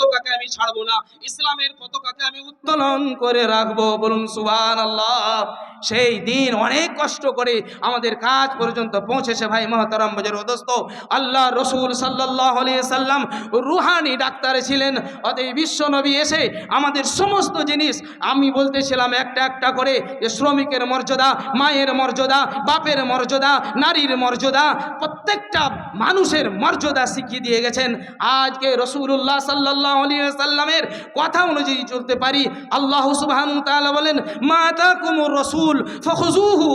পতাকাকে আমি ছাড়বো না। ইসলামের পতাকাকে আমি উত্তোলন করে রাখব। বলুন সুবান আল্লাহ সেই দিন অনেক কষ্ট করে আমাদের কাজ পর্যন্ত পৌঁছেছে ভাই মহতারাম বজর দোস্ত আল্লাহ রসুল সাল্লাহ সাল্লাম রুহানি ডাক্তার ছিলেন, অতএব বিশ্ব নবী এসে আমাদের সমস্ত জিনিস আমি বলতেছিলাম একটা একটা করে, যে শ্রমিকের মর্যাদা, মায়ের মর্যাদা, বাপের মর্যাদা, নারীর মর্যাদা, প্রত্যেকটা মানুষের মর্যাদা শিখিয়ে দিয়ে গেছেন। আজকে রসুল্লাহ সাল্লাহ সাল্লামের কথা অনুযায়ী চলতে পারি। আল্লাহ তাআলা বলেন মাতা কুমুর রসুল ফখুজুহু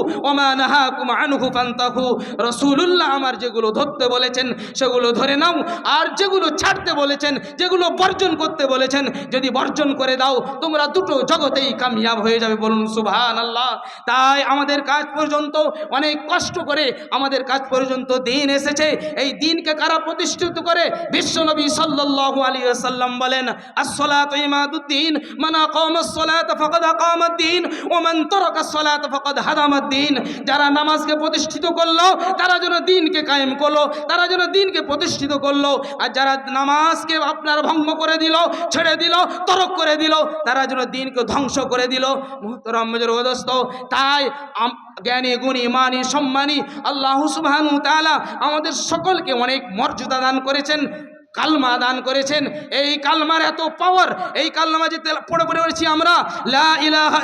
ফান্তাহু। রসুলুল্লাহ আমার যেগুলো ধরতে বলেছেন, সেগুলো ধরে নাও। আর যেগুলো ছাড়তে বলেছেন, যেগুলো বর্জন করতে বলেছেন, যদি বর্জন করে দাও, তোমরা দুটো জগতেই কামিয়াব হয়ে যাবে বলুন সুবহান আল্লাহ তাই আমাদের কাজ পর্যন্ত, অনেক কষ্ট করে আমাদের কাজ পর্যন্ত দিন এসেছে। এই দিনকে কারা প্রতিষ্ঠিত করে? বিশ্বনবী সাল্লাল্লাহু আলাইহি ওয়াসাল্লাম বলেন as-salatu মানা man aqama as-salata faqad aqama ad-din wa man taraka faqad hadama ad-din যারা নামাজকে প্রতিষ্ঠিত করল, তারা যেন দিনকে কায়েম করল, তারা যেন দিনকে প্রতিষ্ঠিত করল। আর যারা নামাজকে আপনার ভঙ্গ করে দিল, ছেড়ে দিল, তরক করে দিল, তারা যেন দিনকে ধ্বংস করে দিল। মুহতরম দোস্ত তাই জ্ঞানী, গুণী, মানি, সম্মানী আল্লাহ তাআলা আমাদের সকলকে অনেক মর্যাদা দান করেছেন। কালমা দান করেছেন। এই কালমার এত পাওয়ার এই কালমা যে পড়ে পড়ে পড়েছি আমরা। লা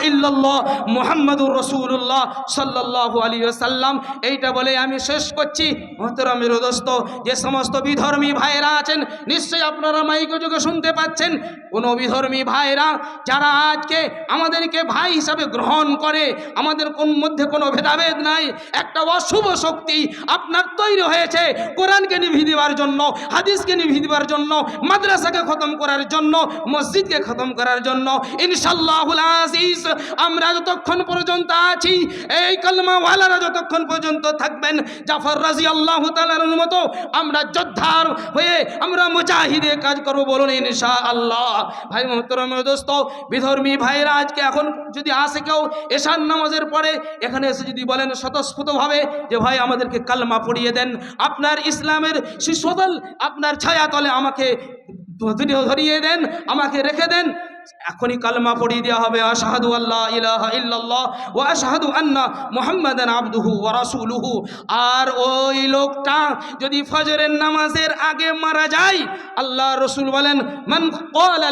ইল্লাল্লাহ মুহাম্মাদুর রাসূলুল্লাহ সাল্লাল্লাহু আলাইহি ওয়াসাল্লাম। এইটা বলে আমি শেষ করছি। মহতরমের দোস্ত যে সমস্ত বিধর্মী ভাইরা আছেন, নিশ্চয়ই আপনারা মাইকে যোগে শুনতে পাচ্ছেন। কোন বিধর্মী ভাইরা যারা আজকে আমাদেরকে ভাই হিসাবে গ্রহণ করে, আমাদের কোন মধ্যে কোনো ভেদাভেদ নাই, একটা অশুভ শক্তি আপনার তৈরি হয়েছে। কোরআনকে নিভি দেওয়ার জন্য, হাদিসকে নিভি দেওয়ার জন্য, মাদ্রাসাকে খতম করার জন্য, মসজিদকে খতম করার জন্য ইনশাল্লাহুল আজিজ, আমরা যতক্ষণ পর্যন্ত আছি, এই কলমাওয়ালারা যতক্ষণ পর্যন্ত থাকবেন, জাফর রাজি আল্লাহ তালার মতো, আমরা যোদ্ধার হয়ে আমরা মুজাহিদে কাজ করব বলুন ইনশা আল্লাহ ভাই মোহতরম দোস্ত, বিধর্মী ভাইরা, আজকে এখন যদি আসে কেউ, এশার নামাজের পরে, এখানে এসে যদি বলেন স্বতঃস্ফূর্তভাবে যে, ভাই, আমাদেরকে কালমা পড়িয়ে দেন। আপনার ইসলামের শিশুদল আপনার ছায়াতলে আমাকে ধরিয়ে দেন আমাকে রেখে দেন। এখনই কালমা পড়িয়ে দেওয়া হবে, আশাহাদু আল্লাহ ইলাহা ইল্লাল্লাহ ও আশাহাদু আন্না মুহাম্মাদান আবদুহু ওয়া রাসূলুহু। আর ওই লোকটা যদি ফজরের নামাজের আগে মারা যায় আল্লাহ রসুল বলেন, মান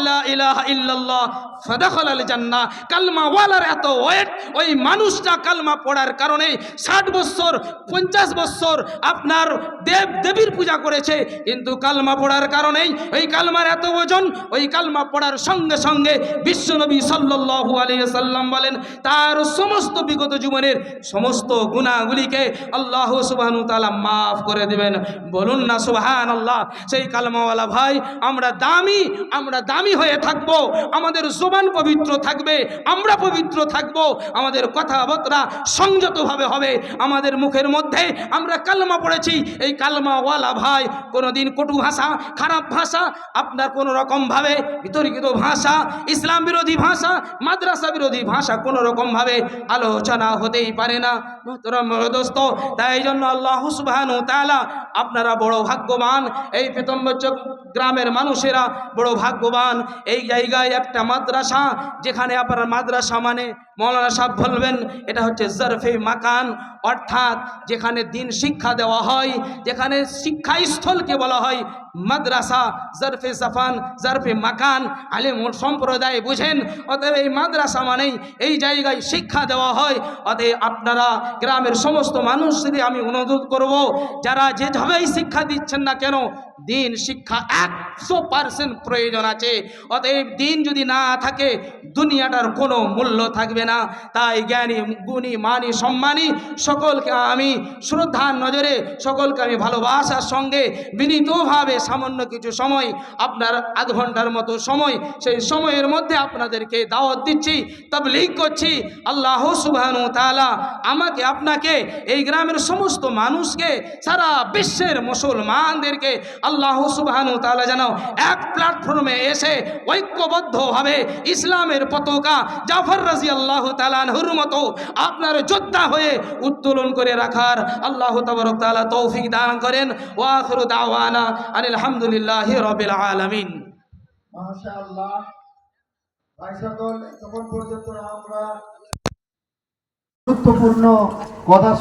লা ইলাহা ইল্লাল্লাহ ফাদাখালাল জান্নাহ। কালমা ওয়ালার এত ওয়েট, ওই মানুষটা কালমা পড়ার কারণে ষাট বছর পঞ্চাশ বছর আপনার দেব দেবীর পূজা করেছে, কিন্তু কালমা পড়ার কারণেই ওই কালমার এত ওজন, ওই কালমা পড়ার সঙ্গে সঙ্গে বিশ্বনবী সাল্লাল্লাহু আলাইহি সাল্লাম বলেন, তার সমস্ত বিগত জীবনের সমস্ত গুণাগুলিকে আল্লাহ সুবহানাহু তাআলা মাফ করে দিবেন। বলুন না সুবহানাল্লাহ, সেই কালমাওয়ালা ভাই, আমরা দামি আমরা দামি হয়ে থাকব, আমাদের জবান পবিত্র থাকবে, আমরা পবিত্র থাকব, আমাদের কথাবার্তা সংযতভাবে হবে, আমাদের মুখের মধ্যে আমরা কালমা পড়েছি। এই কালমাওয়ালা ভাই কোনোদিন কটু ভাষা, খারাপ ভাষা, আপনার কোনো রকমভাবে বিতর্কিত ভাষা ইসলাম বিরোধী ভাষা মাদ্রাসা বিরোধী ভাষা কোনো রকমভাবে আলোচনা হতেই পারে না। মোহতরম দোস্ত তাই জন্য আল্লাহ সুবহানু তালা আপনারা বড় ভাগ্যবান, এই পেতম্বচক গ্রামের মানুষেরা বড় ভাগ্যবান। এই জায়গায় একটা মাদ্রাসা, যেখানে আপনার মাদ্রাসা মানে মৌলানা সাহেব বলবেন, এটা হচ্ছে জরফে মাকান, অর্থাৎ যেখানে দিন শিক্ষা দেওয়া হয়, যেখানে শিক্ষাস্থলকে বলা হয় মাদ্রাসা, জরফে সাফান, জরফে মাকান। আলিম সম্প্রদায় বুঝেন, অতএব এই মাদ্রাসা মানেই এই জায়গায় শিক্ষা দেওয়া হয়। অতএব আপনারা গ্রামের সমস্ত মানুষ যদি আমি অনুরোধ করব যারা যেভাবেই শিক্ষা দিচ্ছেন না কেন দিন শিক্ষা একশো পার্সেন্ট প্রয়োজন আছে। অতএব দিন যদি না থাকে, দুনিয়াটার কোনো মূল্য থাকবে না। তাই জ্ঞানী, গুণী, মানি, সম্মানী সকলকে আমি শ্রদ্ধার নজরে, সকলকে আমি ভালোবাসার সঙ্গে বিনীতভাবে সামান্য কিছু সময়, আপনার আধ ঘণ্টার মতো সময়, সেই সময়ের মধ্যে আপনাদেরকে দাওয়াত দিচ্ছি, তবলিগ করছি। আল্লাহ সুবহানু তাআলা আমাকে, আপনাকে, এই গ্রামের সমস্ত মানুষকে, সারা বিশ্বের মুসলমানদেরকে আল্লাহ সুবহানু তাআলা যেন এক প্ল্যাটফর্মে এসে ঐক্যবদ্ধভাবে ইসলামের পতাকা জাফর রাজি আল্লাহ তালানহুর মতো আপনার যোদ্ধা হয়ে উত্তোলন করে রাখার আল্লাহ তবরক তালা তৌফিক দান করেন। ওয়াখরু দাওয়ানা আনিল হামদুলিল্লাহি রাব্বিল আলামিন। আমরা গুরুত্বপূর্ণ কথা